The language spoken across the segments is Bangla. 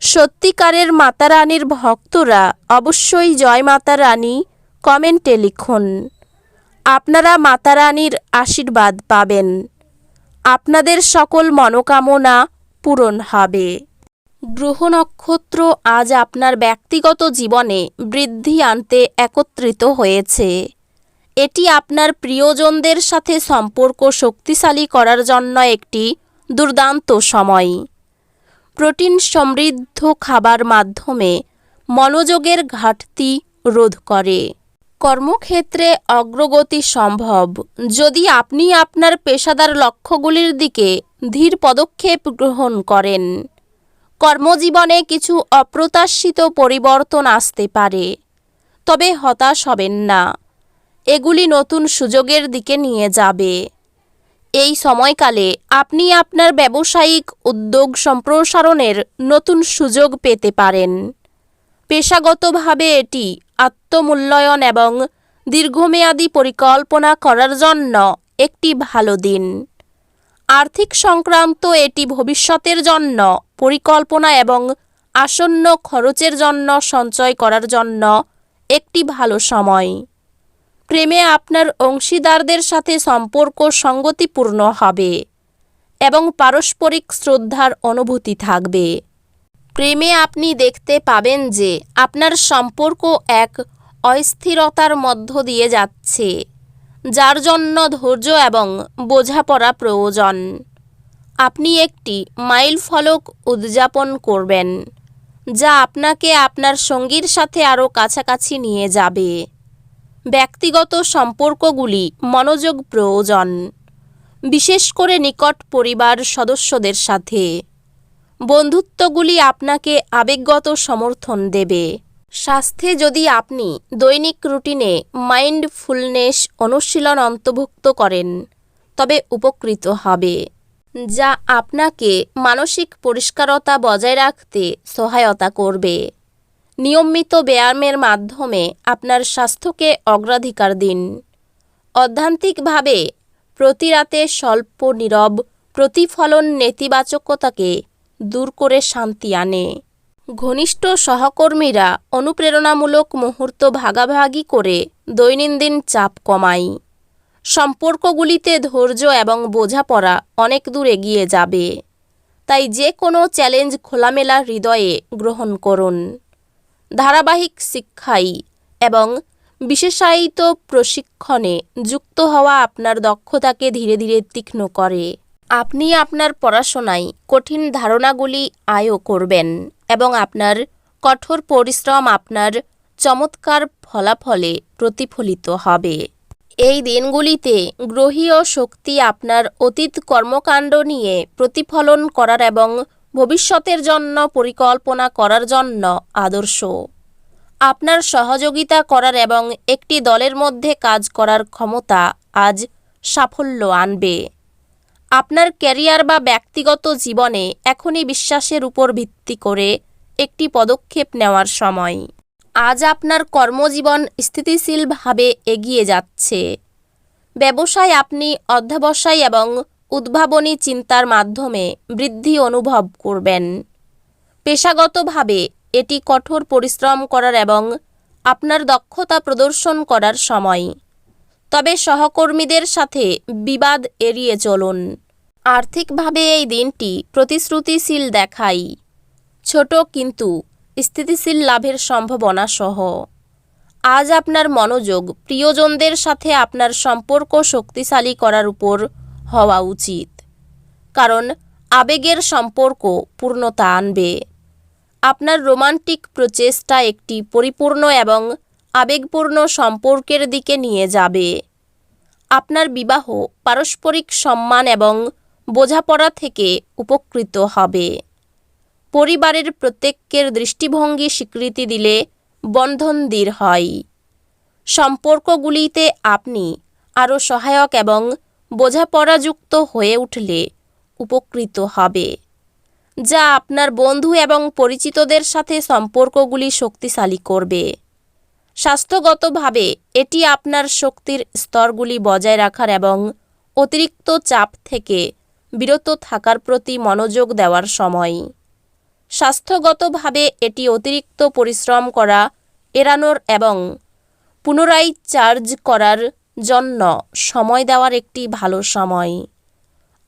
সত্যিকারের মাতা রানীর ভক্তরা অবশ্যই জয় মাতা রানী কমেন্টে লিখুন। আপনারা মাতা রানীর আশীর্বাদ পাবেন। আপনাদের সকল মনোকামনা পূরণ হবে। গ্রহ নক্ষত্র আজ আপনার ব্যক্তিগত জীবনে বৃদ্ধি আনতে একত্রিত হয়েছে। এটি আপনার প্রিয়জনদের সাথে সম্পর্ক শক্তিশালী করার জন্য একটি দুর্দান্ত সময়। প্রোটিন সমৃদ্ধ খাবার মাধ্যমে মনোযোগের ঘাটতি রোধ করে। কর্মক্ষেত্রে অগ্রগতি সম্ভব। যদি আপনি আপনার পেশাদার লক্ষ্যগুলির দিকে ধীর পদক্ষেপ গ্রহণ করেন, কর্মজীবনে কিছু অপ্রত্যাশিত পরিবর্তন আসতে পারে। তবে হতাশ হবেন না। এগুলি নতুন সুযোগের দিকে নিয়ে যাবে। এই সময়কালে আপনি আপনার ব্যবসায়িক উদ্যোগ সম্প্রসারণের নতুন সুযোগ পেতে পারেন। পেশাগতভাবে এটি আত্মমূল্যায়ন এবং দীর্ঘমেয়াদী পরিকল্পনা করার জন্য একটি ভালো দিন। আর্থিক সংক্রান্ত এটি ভবিষ্যতের জন্য পরিকল্পনা এবং আসন্ন খরচের জন্য সঞ্চয় করার জন্য একটি ভালো সময়। প্রেমে আপনার অংশীদারদের সাথে সম্পর্ক সঙ্গতিপূর্ণ হবে এবং পারস্পরিক শ্রদ্ধার অনুভূতি থাকবে। প্রেমে আপনি দেখতে পাবেন যে আপনার সম্পর্ক এক অস্থিরতার মধ্য দিয়ে যাচ্ছে, যার জন্য ধৈর্য এবং বোঝাপড়া প্রয়োজন। আপনি একটি মাইল ফলক উদযাপন করবেন, যা আপনাকে আপনার সঙ্গীর সাথে আরও কাছাকাছি নিয়ে যাবে। ব্যক্তিগত সম্পর্কগুলি মনোযোগ প্রয়োজন, বিশেষ করে নিকট পরিবার সদস্যদের সাথে। বন্ধুত্বগুলি আপনাকে আবেগগত সমর্থন দেবে। স্বাস্থ্যে যদি আপনি দৈনিক রুটিনে মাইন্ডফুলনেস অনুশীলন অন্তর্ভুক্ত করেন, তবে উপকৃত হবে, যা আপনাকে মানসিক পরিষ্কারতা বজায় রাখতে সহায়তা করবে। নিয়মিত ব্যায়ামের মাধ্যমে আপনার স্বাস্থ্যকে অগ্রাধিকার দিন। অধ্যান্তিকভাবে, প্রতি রাতে স্বল্প নীরব প্রতিফলন নেতিবাচকতাকে দূর করে শান্তি আনে। ঘনিষ্ঠ সহকর্মীরা অনুপ্রেরণামূলক মুহূর্ত ভাগাভাগি করে দৈনন্দিন চাপ কমায়। সম্পর্কগুলিতে ধৈর্য এবং বোঝাপড়া অনেক দূর এগিয়ে যাবে। তাই যে কোনো চ্যালেঞ্জ খোলামেলা হৃদয়ে গ্রহণ করুন। ধারাবাহিক শিক্ষাই এবং বিশেষায়িত প্রশিক্ষণে যুক্ত হওয়া আপনার দক্ষতাকে ধীরে ধীরে তীক্ষ্ণ করে। আপনি আপনার পড়াশোনায় কঠিন ধারণাগুলি আয়ও করবেন এবং আপনার কঠোর পরিশ্রম আপনার চমৎকার ফলাফলে প্রতিফলিত হবে। এই দিনগুলিতে গ্রহীয় শক্তি আপনার অতীত কর্মকাণ্ড নিয়ে প্রতিফলন করার এবং ভবিষ্যতের জন্য পরিকল্পনা করার জন্য আদর্শ। আপনার সহযোগিতা করার এবং একটি দলের মধ্যে কাজ করার ক্ষমতা আজ সাফল্য আনবে। আপনার ক্যারিয়ার বা ব্যক্তিগত জীবনে এখনই বিশ্বাসের উপর ভিত্তি করে একটি পদক্ষেপ নেওয়ার সময়। আজ আপনার কর্মজীবন স্থিতিশীলভাবে এগিয়ে যাচ্ছে। ব্যবসায় আপনি অধ্যবসায় এবং উদ্ভাবনী চিন্তার মাধ্যমে বৃদ্ধি অনুভব করবেন। পেশাগতভাবে এটি কঠোর পরিশ্রম করার এবং আপনার দক্ষতা প্রদর্শন করার সময়। তবে সহকর্মীদের সাথে বিবাদ এড়িয়ে চলুন। আর্থিকভাবে এই দিনটি প্রতিশ্রুতিশীল দেখাই ছোট কিন্তু স্থিতিশীল লাভের সম্ভাবনা সহ। আজ আপনার মনোযোগ প্রিয়জনদের সাথে আপনার সম্পর্ক শক্তিশালী করার উপর হওয়া উচিত। কারণ, আবেগের সম্পর্ক পূর্ণতা আনবে। আপনার রোমান্টিক প্রচেষ্টা একটি পরিপূর্ণ এবং আবেগপূর্ণ সম্পর্কের দিকে নিয়ে যাবে। আপনার বিবাহ পারস্পরিক সম্মান এবং বোঝাপড়া থেকে উপকৃত হবে। পরিবারের প্রত্যেকের দৃষ্টিভঙ্গি স্বীকৃতি দিলে বন্ধন দৃঢ় হয়। সম্পর্কগুলিতে আপনি আরও সহায়ক এবং বোঝাপড়াযুক্ত হয়ে উঠলে উপকৃত হবে। যা আপনার বন্ধু এবং পরিচিতদের সাথে সম্পর্কগুলি শক্তিশালী করবে। স্বাস্থ্যগতভাবে এটি আপনার শক্তির স্তরগুলি বজায় রাখার এবং অতিরিক্ত চাপ থেকে বিরত থাকার প্রতি মনোযোগ দেওয়ার সময়। স্বাস্থ্যগতভাবে এটি অতিরিক্ত পরিশ্রম করা, এড়ানোর এবং পুনরায় চার্জ করার জন্য সময় দেওয়ার একটি ভালো সময়।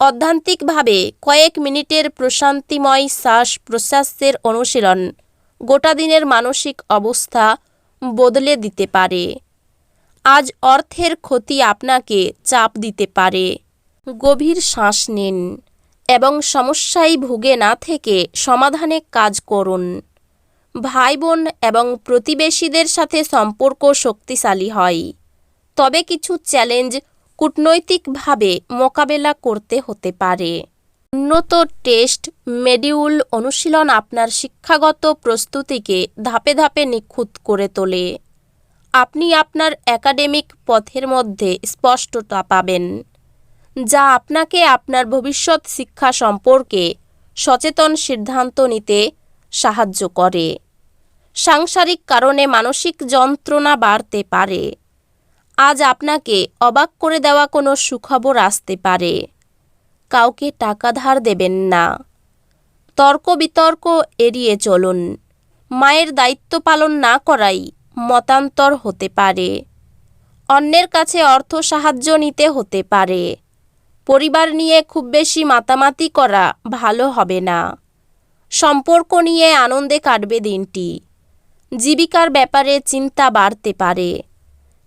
অধ্যান্তিকভাবে কয়েক মিনিটের প্রশান্তিময় শ্বাস প্রশ্বাসের অনুশীলন গোটা দিনের মানসিক অবস্থা বদলে দিতে পারে। আজ অর্থের ক্ষতি আপনাকে চাপ দিতে পারে। গভীর শ্বাস নিন এবং সমস্যায় ভুগে না থেকে সমাধানে কাজ করুন। ভাই বোন এবং প্রতিবেশীদের সাথে সম্পর্ক শক্তিশালী হয়। তবে কিছু চ্যালেঞ্জ কূটনৈতিকভাবে মোকাবেলা করতে হতে পারে। উন্নত টেস্ট মেডিউল অনুশীলন আপনার শিক্ষাগত প্রস্তুতিকে ধাপে ধাপে নিখুঁত করে তোলে। আপনি আপনার একাডেমিক পথের মধ্যে স্পষ্টতা পাবেন, যা আপনাকে আপনার ভবিষ্যৎ শিক্ষা সম্পর্কে সচেতন সিদ্ধান্ত নিতে সাহায্য করে। সাংসারিক কারণে মানসিক যন্ত্রণা বাড়তে পারে। আজ আপনাকে অবাক করে দেওয়া কোনো সুখবর আসতে পারে। কাউকে টাকা ধার দেবেন না। তর্ক বিতর্ক এড়িয়ে চলুন। মায়ের দায়িত্ব পালন না করাই মতান্তর হতে পারে। অন্যের কাছে অর্থ সাহায্য নিতে হতে পারে। পরিবার নিয়ে খুব বেশি মাতামাতি করা ভালো হবে না। সম্পর্ক নিয়ে আনন্দে কাটবে দিনটি। জীবিকার ব্যাপারে চিন্তা বাড়তে পারে।